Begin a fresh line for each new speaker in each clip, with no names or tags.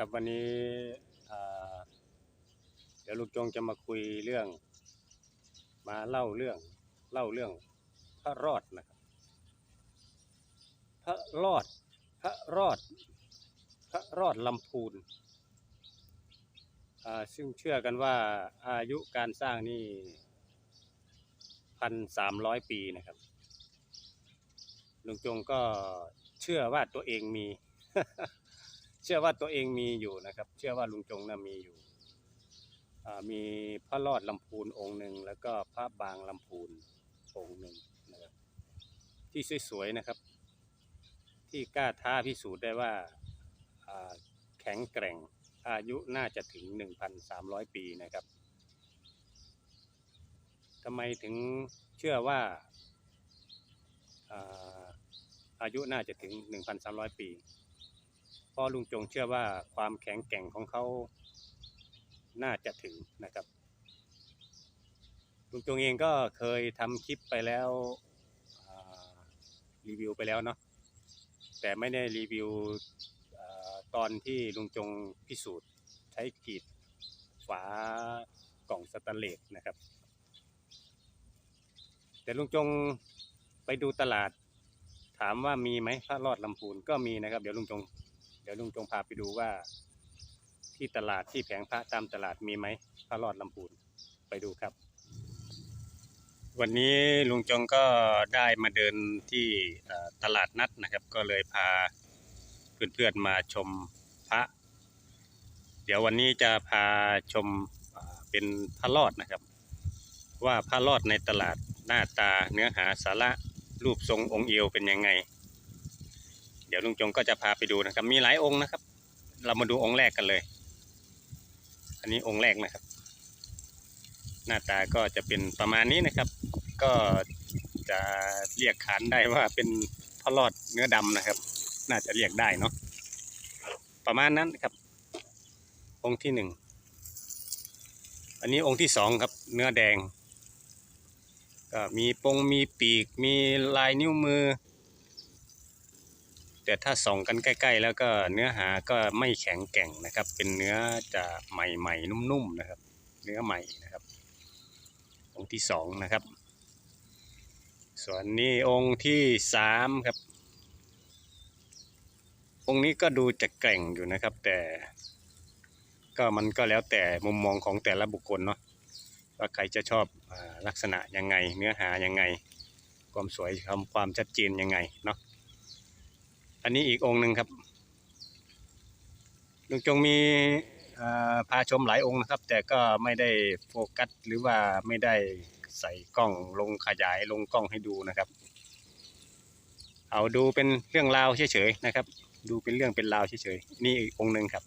ครับวันนี้เดี๋ยวลูกจงจะมาคุยเรื่อง มาเล่าเรื่อง เล่าเรื่อง พระรอดนะครับพระรอด พระรอด พระรอดลำพูนซึ่งเชื่อกันว่าอายุการสร้างนี่พันสามร้อยปีนะครับลุงจงก็เชื่อว่าตัวเองมี เชื่อว่าตัวเองมีอยู่นะครับ เชื่อว่าลุงจงน่ะมีอยู่มีพระรอดลำพูนองค์หนึ่งแล้วก็พระบางลำพูนองค์หนึ่งนะครับที่สวยๆนะครับ ที่กล้าท้าพิสูจน์ได้ว่าแข็งแกร่งอายุน่าจะถึง 1,300 ปีนะครับทำไมถึงเชื่อว่าอาอายุน่าจะถึง 1,300 ปี พราะลุงจงเชื่อว่าความแข็งแกร่งของเขาน่าจะถึงนะครับ ลุงจงเองก็เคยทำคลิปไปแล้วรีวิวไปแล้วเนาะแต่ไม่ได้รีวิวอตอนที่ลุงจงพิสูจน์ใช้กรีดฝากล่องสแตนเลสนะครับ แต่ลุงจงไปดูตลาดถามว่ามีไหมพระรอดลำพูนก็มีนะครับ เดี๋ยวลุงจง ดี๋ยวลุงจงพาไปดูว่า ที่ตลาดที่แผงพระตามตลาดมีไหมพระรอดลำพูนไปดูครับ วันนี้ลุงจงก็ได้มาเดินที่ตลาดนัดนะครับ ก็เลยพาเพื่อนๆมาชมพระ เดี๋ยววันนี้จะพาชมเป็นพระรอดนะครับ ว่าพระรอดในตลาดหน้าตาเนื้อหาสาระรูปทรงองค์เอวเป็นยังไง เดี๋ยวลุงจงก็จะพาไปดูนะครับ มีหลายองค์นะครับ เรามาดูองค์แรกกันเลย อันนี้องค์แรกนะครับ หน้าตาก็จะเป็นประมาณนี้นะครับ ก็จะเรียกขานได้ว่าเป็นพระรอดเนื้อดำนะครับ น่าจะเรียกได้เนาะประมาณนั้นครับ องค์ที่หนึ่งอันนี้องค์ที่สองครับ เนื้อแดงก็มีปงมีปีก มีลายนิ้วมือ แต่ถ้าส่องกันใกล้ ๆ แล้วก็เนื้อหาก็ไม่แข็งแกร่งนะครับ เป็นเนื้อจะใหม่ๆนุ่มๆนะครับ เนื้อใหม่นะครับ องค์ที่สองนะครับ ส่วนนี้องค์ที่สามครับ องค์นี้ก็ดูจะแกร่งอยู่นะครับ แต่ก็มันก็แล้วแต่มุมมองของแต่ละบุคคลเนาะว่าใครจะชอบลักษณะยังไง เนื้อหายังไง ความสวยความความชัดเจนยังไงเนาะ อันนี้อีกองค์หนึ่งครับลุงจงมีพาชมหลายองค์นะครับ แต่ก็ไม่ได้โฟกัสหรือว่าไม่ได้ใส่กล้องลงขยายลงกล้องให้ดูนะครับ เอาดูเป็นเรื่องราวเฉยๆนะครับ ดูเป็นเรื่องเป็นราวเฉยๆนี่อีกองค์หนึ่งครับ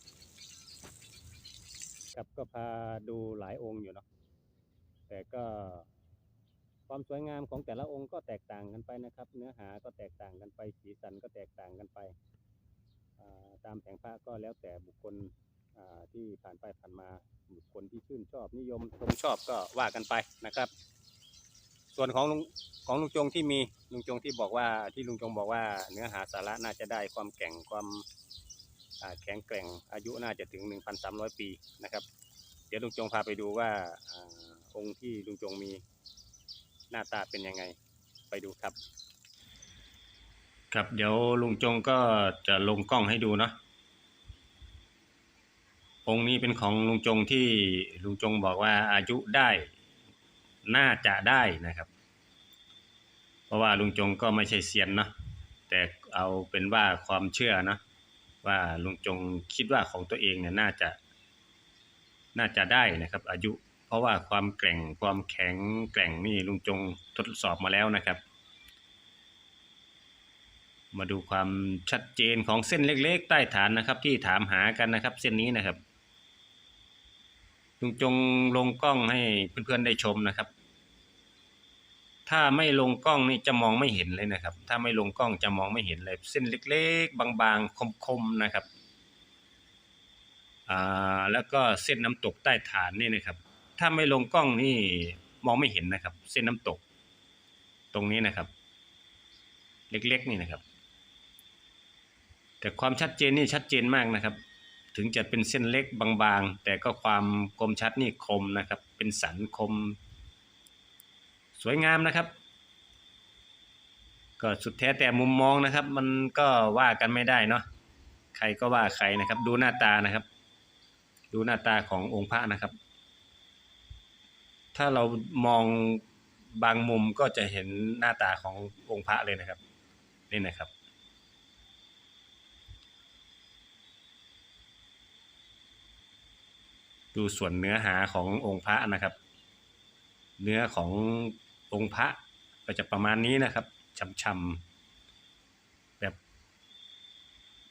ครับก็พาดูหลายองค์อยู่เนาะแต่ก็ ความสวยงามของแต่ละองค์ก็แตกต่างกันไปนะครับ เนื้อหาก็แตกต่างกันไปสีสันก็แตกต่างกันไปตามแผงพระก็แล้วแต่บุคคลที่ผ่านไปผ่านมาบุคคลที่ชื่นชอบนิยมชมชอบก็ว่ากันไปนะครับ ส่วนของลุงของลุงจงที่มีลุงจงที่บอกว่าที่ลุงจงบอกว่า เนื้อหาสาระน่าจะได้ความแก่งความแข็งแกร่งอายุน่าจะถึง 1,300 ปีนะครับ เดี๋ยวลุงจงพาไปดูว่าองค์ที่ลุงจงมี หน้าตาเป็นยังไงไปดูครับ ครับเดี๋ยวลุงจงก็จะลงกล้องให้ดูเนาะองค์นี้เป็นของลุงจงที่ลุงจงบอกว่าอายุได้น่าจะได้นะครับ เพราะว่าลุงจงก็ไม่ใช่เซียนเนาะแต่เอาเป็นว่าความเชื่อนะว่าลุงจงคิดว่าของตัวเองเนี่ยน่าจะน่าจะได้นะครับ อายุ เพราะว่าความแกร่งความแข็งแกร่งนี่ลุงจงทดสอบมาแล้วนะครับ มาดูความชัดเจนของเส้นเล็กๆ ใต้ฐานนะครับ ที่ถามหากันนะครับ เส้นนี้นะครับ ลุงจงลงกล้องให้เพื่อนๆได้ชมนะครับ ถ้าไม่ลงกล้องนี่จะมองไม่เห็นเลยนะครับ ถ้าไม่ลงกล้องจะมองไม่เห็นเลย เส้นเล็กๆ บางๆคมๆนะครับอ่าแล้วก็เส้นน้ำตกใต้ฐานนี่นะครับ ถ้าไม่ลงกล้องนี่มองไม่เห็นนะครับ เส้นน้ำตก ตรงนี้นะครับ เล็กๆนี่นะครับ แต่ความชัดเจนนี่ชัดเจนมากนะครับถถึงจะเป็นเส้นเล็กบางๆ แต่ก็ความคมชัดนี่คมนะครับ เป็นสันคม สวยงามนะครับ ก็สุดแท้แต่มุมมองนะครับ มันก็ว่ากันไม่ได้เนาะใครก็ว่าใครนะครับ ดูหน้าตานะครับ ดูหน้าตาขององค์พระนะครับ ถ้าเรามองบางมุมก็จะเห็นหน้าตาขององค์พระเลยนะครับ นี่นะครับ ดูส่วนเนื้อหาขององค์พระนะครับ เนื้อขององค์พระก็จะประมาณนี้นะครับช่ำๆแบบ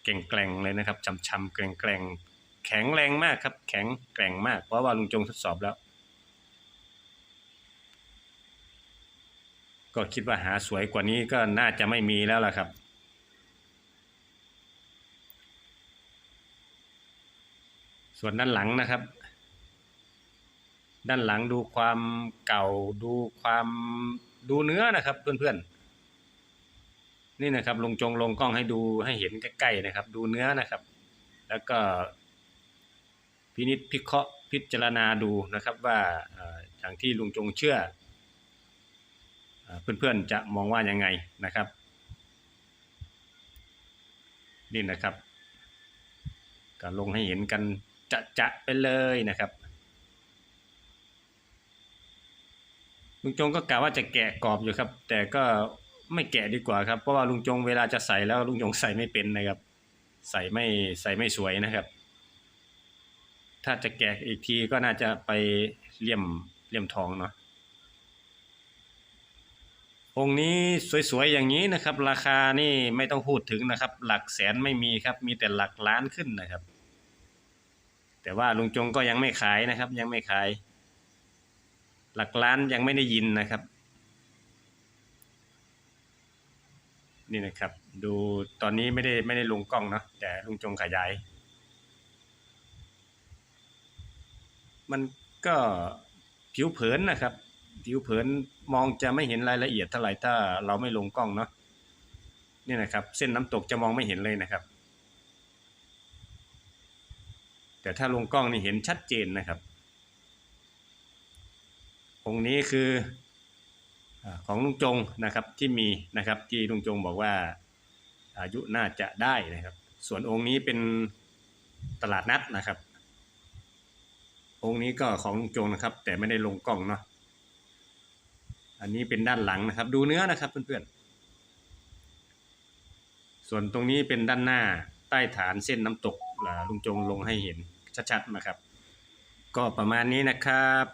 แกร่งๆเลยนะครับช่ำๆแกร่งๆแข็งแรงมากครับ แข็งแกร่งมากเพราะว่าลุงจงทดสอบแล้ว ก็คิดว่าหาสวยกว่านี้ก็น่าจะไม่มีแล้วล่ะครับส่วนด้านหลังนะครับ ด้านหลังดูความเก่าดูความดูเนื้อนะครับเพื่อนๆ นี่นะครับลงจงลงกล้องให้ดูให้เห็นใกล้ๆนะครับ ดูเนื้อนะครับ แล้วก็พินิจพิเคราะห์พิจารณาดูนะครับว่าอย่างที่ลุงจงเชื่อ เพื่อนๆจะมองว่ายังไงนะครับ นี่นะครับก็ลงให้เห็นกันจะจะๆไปเลยนะครับลุงจงก็กะว่าจะแกะกรอบอยู่ครับ แต่ก็ไม่แกะดีกว่าครับเพราะว่าลุงจงเวลาจะใส่แล้วลุงจงใส่ไม่เป็นนะครับ ใส่ไม่ใส่ไม่สวยนะครับ ถ้าจะแกะอีกทีก็น่าจะไปเลี่ยมเลี่ยมทองเนาะ องค์นี้สวยๆอย่างนี้นะครับ ราคานี่ไม่ต้องพูดถึงนะครับ หลักแสนไม่มีครับ มีแต่หลักล้านขึ้นนะครับ แต่ว่าลุงจงก็ยังไม่ขายนะครับ ยังไม่ขาย หลักล้านยังไม่ได้ยินนะครับ นี่นะครับ ดูตอนนี้ไม่ได้ไม่ได้ลงกล้องเนาะแต่ลุงจงขยาย มันก็ผิวเผินนะครับ ผิวเผินมองจะไม่เห็นรายละเอียดเท่าไหร่ถ้าเราไม่ลงกล้องเนาะนี่นะครับ เส้นน้ำตกจะมองไม่เห็นเลยนะครับ แต่ถ้าลงกล้องนี่เห็นชัดเจนนะครับองค์นี้คือของลุงจงนะครับที่มีนะครับที่ลุงจงบอกว่าอายุน่าจะได้นะครับ ส่วนองค์นี้เป็นตลาดนัดนะครับ องค์นี้ก็ของลุงจงนะครับ แต่ไม่ได้ลงกล้องเนาะ อันนี้เป็นด้านหลังนะครับ ดูเนื้อนะครับเพื่อนๆ ส่วนตรงนี้เป็นด้านหน้าใต้ฐานเส้นน้ำตกลุงจงลงให้เห็นชัดๆนะครับ ก็ประมาณนี้นะครับ